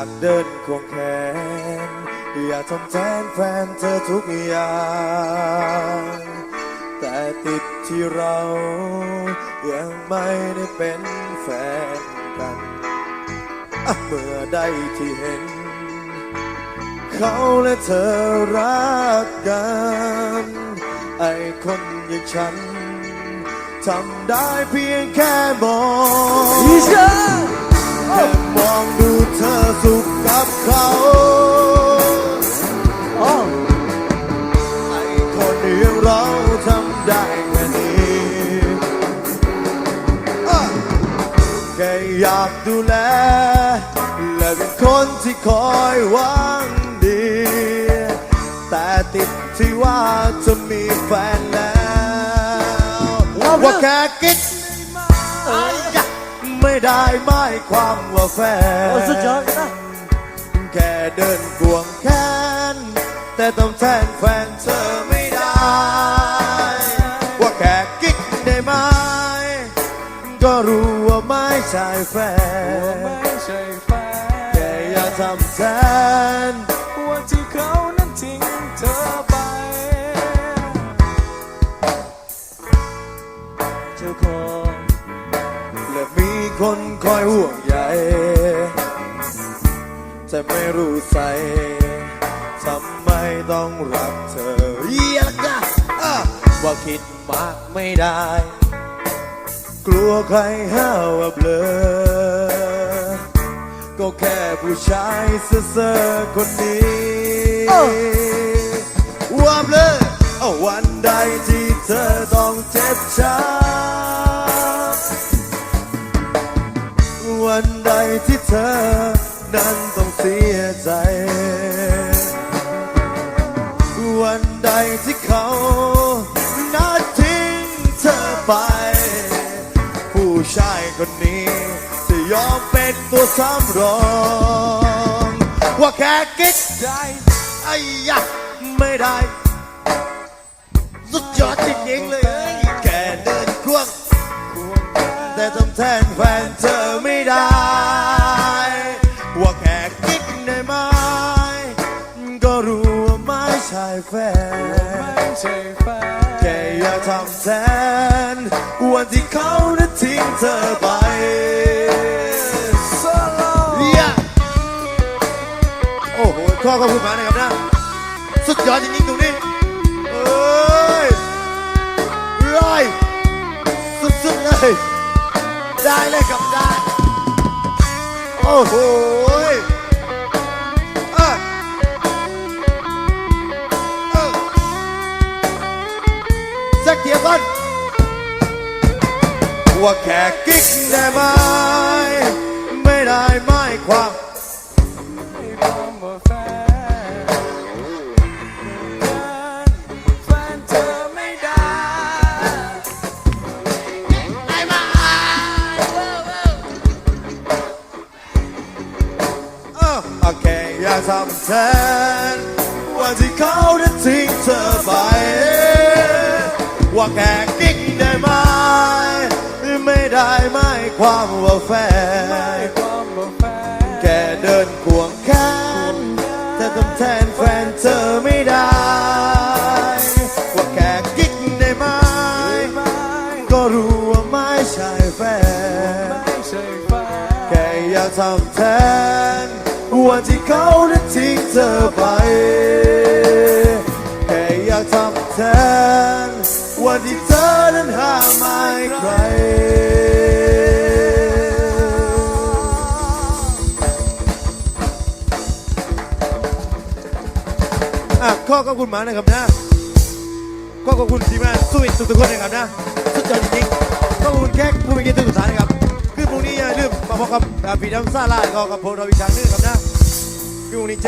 ากเดินควงแขน อยากทำแทนแฟนเธอทุกอย่าง แต่ติดที่เรายังไม่ได้เป็นแฟนกันเมื่อใดที่เห็น เขาและเธอรักกัน ไอ้คนอย่างฉันทำได้เพียงแค่มอง เราทำได้แค่นี้อะแค่อยากดูแล และเป็นคนที่คอยหวังดี แต่ติดที่ว่าจะมีแฟนแล้วว่าแค่กิ๊กเอ้ยยะไม่ได้หมายความว่าแฟนโอ้สุดยอดนะแค่เดินกวงแขนแต่ต้องแทนแฟนเธอไม่ได้ ว่าแค่กิ๊กได้ไหมก็รู้ว่าไม่ใช่แฟนแฟนแค่อยากทำแทนวันที่เขานั้นทิ้งเธอไป เจ้าของและมีคนคอยห่วงใยแต่ไม่รู้ใส่ทำไมต้องรักเธอ คิดมากไม่ได้ กลัวใครห้าว่าเบลอ ก็แค่ผู้ชายเซ่อๆคนนี้ว่าเบลอเอาวันใดที่เธอต้องเจ็บช้ำ ชายคนนี้จะยอมเป็นตัวสำรอง ว่าแค่คิดได้ไอ้ยะไม่ได้ สุดยอดจริงๆเลยแค่เดินควง แต่ต้องแทนแฟนเธอไม่ได้ ว่าแค่กิ๊กได้ไหมก็รู้ว่าไม่ใช่แฟน แทนวันที่เขานั้นทิ้งเธอไปโซโล่เยี่ยโอ้โหข้อขอบคุณมากนะครับนะ สุดยอดจริงๆตรงนี้เอ้ยร้อยสุดๆเลย ได้เลยครับได้ โอ้โห สักเทียบก่อนว่าแค่กิ๊กได้ไหมไม่ได้หมายความไม่บอกว่าแฟนแฟนเธอไม่ได้เออโอเคอย่าทำแทนวันที่เขาได้ทิ้งเธอไป ว่าแค่กิ๊กได้ไหมไม่ได้หมายความว่าแฟไม่นบอกว่าแฟนแค่เดินควงแขนแต่ต้องแทนแฟนเธอไม่ได้ว่าแค่กิ๊กได้ไหมไม่ก็รู้ว่าไม่ใช่แฟนไม่ใช่แฟนแค่อยากทำแทนวันที่เขานั้นทิ้งเธอไปแค่อยากทำแทน วันที่เธอนั้นหาไม่ใคร อะข้อขอบคุณหมานะครับนะข้อขอบคุณทีมงานสู้อีกทุกๆคนนะครับนะ สุดยอดจริงๆขอบคุณแขกผู้มีเกียรติทุกท่านนะครับ คือพรุ่งนี้อย่าลืมมาพบกับพี่น้ำซาลาก็กับผมเราอีกครั้งหนึงครับนะคือพรุ่งนี้เจอ